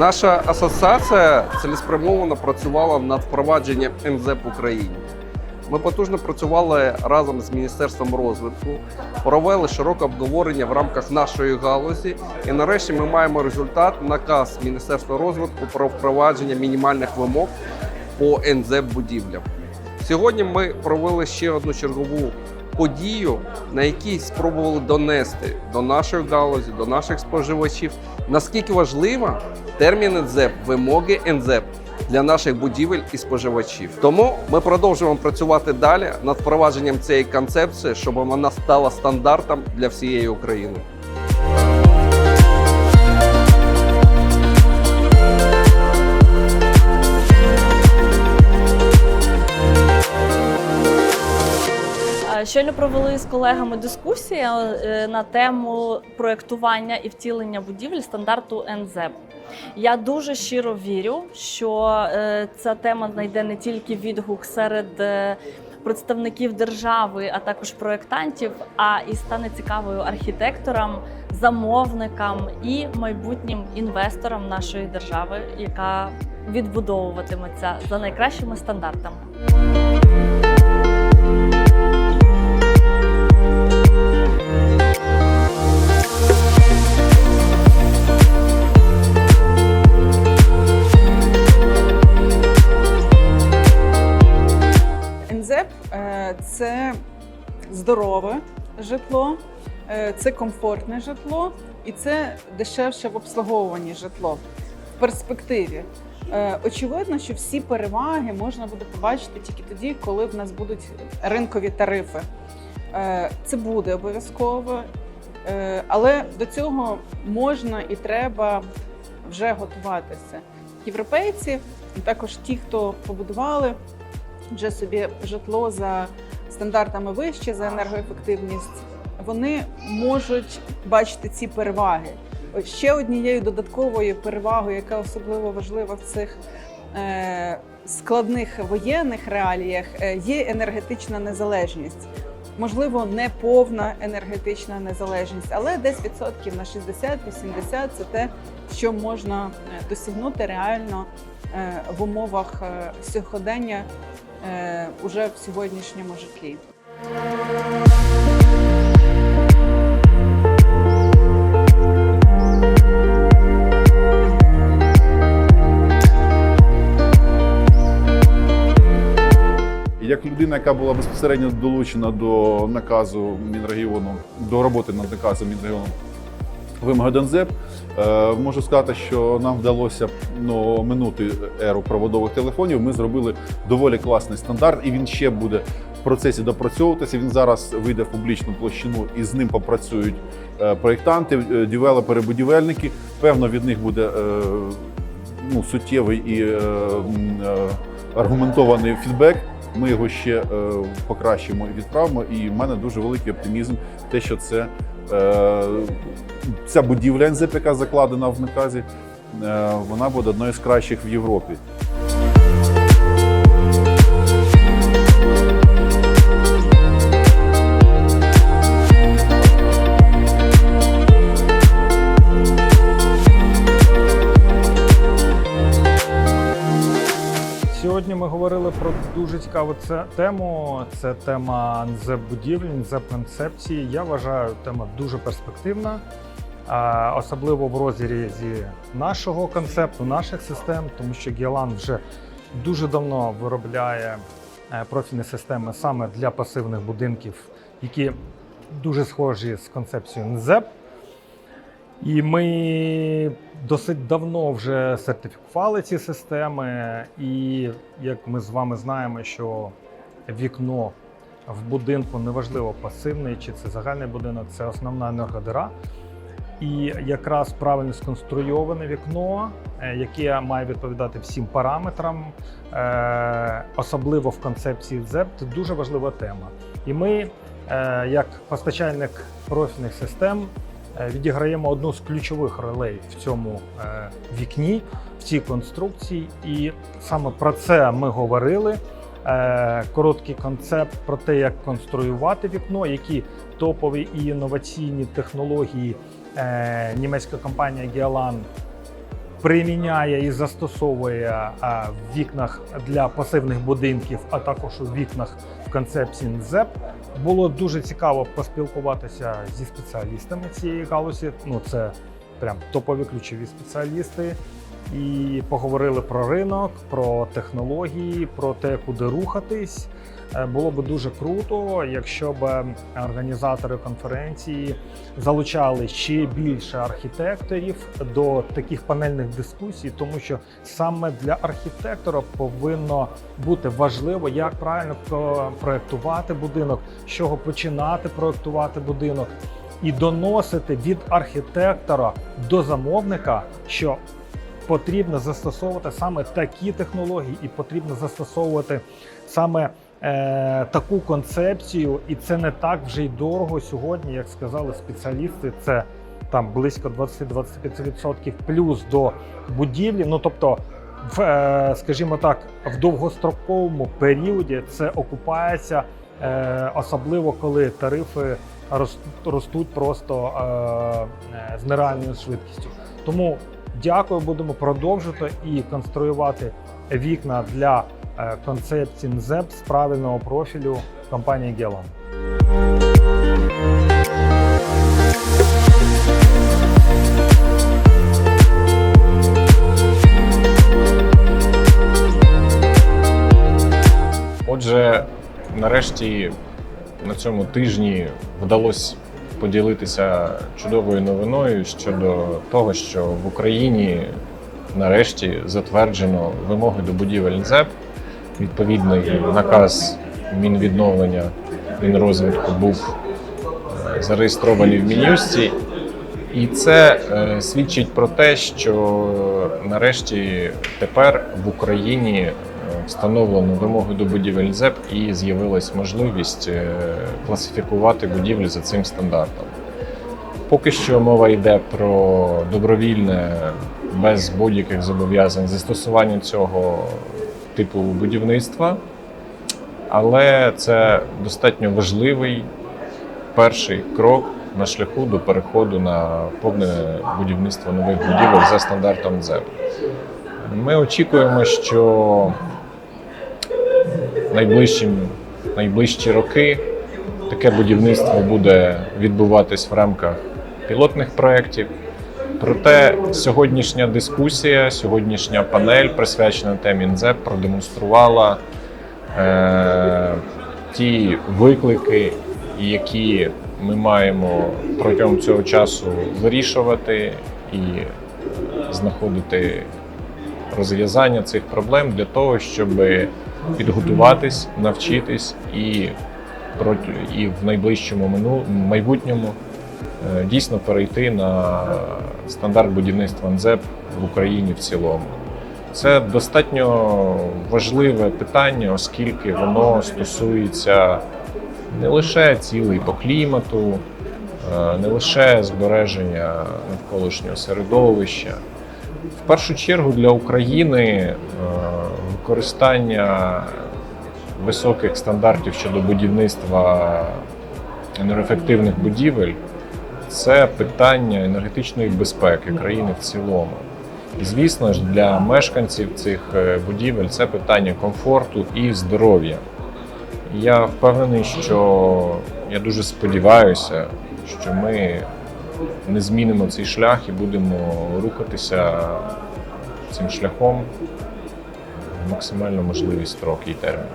Наша асоціація цілеспрямовано працювала над впровадженням НЗЕП в Україні. Ми потужно працювали разом з Міністерством розвитку, провели широке обговорення в рамках нашої галузі. І нарешті ми маємо результат наказ Міністерства розвитку про впровадження мінімальних вимог по НЗЕП будівлям. Сьогодні ми провели ще одну чергову подію, на якій спробували донести до нашої галузі, до наших споживачів, наскільки важлива термін НЗЕП, вимоги НЗЕП для наших будівель і споживачів. Тому ми продовжуємо працювати далі над впровадженням цієї концепції, щоб вона стала стандартом для всієї України. Щойно провели з колегами дискусію е, на тему проєктування і втілення будівель стандарту НЗЕП. Я дуже щиро вірю, що е, ця тема знайде не тільки відгук серед е, представників держави, а також проєктантів, а і стане цікавою архітекторам, замовникам і майбутнім інвесторам нашої держави, яка відбудовуватиметься за найкращими стандартами. Здорове житло, е, це комфортне житло і це дешевше в обслуговуванні житло в перспективі. Е, Очевидно, що всі переваги можна буде побачити тільки тоді, коли в нас будуть ринкові тарифи. Е, Це буде обов'язково, але до цього можна і треба вже готуватися. Європейці, також ті, хто побудували вже собі житло за стандартами вище за енергоефективність, вони можуть бачити ці переваги. Ще однією додатковою перевагою, яка особливо важлива в цих е, складних воєнних реаліях, е, є енергетична незалежність. Можливо, не повна енергетична незалежність, але десь відсотків на 60-80 це те, що можна е, досягнути реально в умовах сьогодення уже в сьогоднішньому житлі. Як людина, яка була безпосередньо долучена до наказу Мінрегіону, до роботи над наказом Мінрегіону вимоги ДНЗЕП, е, можу сказати, що нам вдалося ну, минути еру проводових телефонів. Ми зробили доволі класний стандарт, і він ще буде в процесі допрацьовуватися. Він зараз вийде в публічну площину і з ним попрацюють е, проєктанти, е, девелопери, будівельники. Певно, від них буде ну, суттєвий і аргументований фідбек. Ми його ще покращимо і відправимо. І в мене дуже великий оптимізм, те, що це ця будівля НЗПК закладена в наказі, е, вона буде одною з кращих в Європі. Сьогодні ми говорили про дуже цікаву тему. Це тема НЗЕП будівлі, НЗЕП концепції. Я вважаю, тема дуже перспективна, особливо в розрізі нашого концепту, наших систем, тому що Гіалан вже дуже давно виробляє е, профільні системи саме для пасивних будинків, які дуже схожі з концепцією НЗЕП. І ми досить давно вже сертифікували ці системи, і як ми з вами знаємо, що вікно в будинку неважливо пасивний чи це загальний будинок, це основна енергодира. І якраз правильно сконструйоване вікно, е, яке має відповідати всім параметрам, е, особливо в концепції це дуже важлива тема. І ми, е, як постачальник профільних систем, відіграємо одну з ключових ролей в цьому е, вікні, в цій конструкції. І саме про це ми говорили. Е, Короткий концепт про те, як конструювати вікно, які топові і інноваційні технології е, німецька компанія Гіалан приміняє і застосовує в вікнах для пасивних будинків, а також у вікнах в концепції НЗЕП. Було дуже цікаво поспілкуватися зі спеціалістами цієї галузі. Ну це прям топові ключові спеціалісти. І поговорили про ринок, про технології, про те, куди рухатись. Е, Було б дуже круто, якщо б організатори конференції залучали ще більше архітекторів до таких панельних дискусій, тому що саме для архітектора повинно бути важливо, як правильно про- проектувати будинок, з чого починати проектувати будинок, і доносити від архітектора до замовника, що потрібно застосовувати саме такі технології, і потрібно застосовувати саме е, таку концепцію, і це не так вже й дорого сьогодні, як сказали спеціалісти. Це там близько 20-25% плюс до будівлі. Ну тобто, в, е, скажімо так, в довгостроковому періоді це окупається, е, особливо коли тарифи ростуть просто е, е, з нереальною швидкістю. Тому дякую, будемо продовжити і конструювати вікна для е, концепції НЗЕП з правильного профілю компанії Гелом. Отже, нарешті на цьому тижні вдалося поділитися чудовою новиною щодо того, що в Україні нарешті затверджено вимоги до будівель НЗЕП. Відповідний наказ Мінвідновлення Мінрозвитку був е, зареєстрований в Мін'юсті. І це е, свідчить про те, що нарешті тепер в Україні е, встановлено вимоги до будівель ЗЕП і з'явилась можливість е, класифікувати будівлі за цим стандартом. Поки що мова йде про добровільне, без будь-яких зобов'язань застосування цього типу будівництва, але це достатньо важливий перший крок на шляху до переходу на повне будівництво нових будівель за стандартом ЗЕП. Ми очікуємо, що найближчим, найближчі роки таке будівництво буде відбуватись в рамках пілотних проєктів. Проте сьогоднішня дискусія, сьогоднішня панель, присвячена темі НЗЕП, продемонструвала е, ті виклики, які ми маємо протягом цього часу вирішувати і знаходити розв'язання цих проблем для того, щоб підготуватись, навчитись і і в найближчому мину майбутньому е, дійсно перейти на стандарт будівництва НЗЕП в Україні в цілому. Це достатньо важливе питання, оскільки воно стосується не лише цілей по клімату, е, не лише збереження навколишнього середовища. В першу чергу для України е, використання високих стандартів щодо будівництва енергоефективних будівель це питання енергетичної безпеки країни в цілому. І, звісно ж, для мешканців цих е, будівель це питання комфорту і здоров'я. Я впевнений, що я дуже сподіваюся, що ми не змінимо цей шлях і будемо рухатися цим шляхом в максимально можливий строк і термін.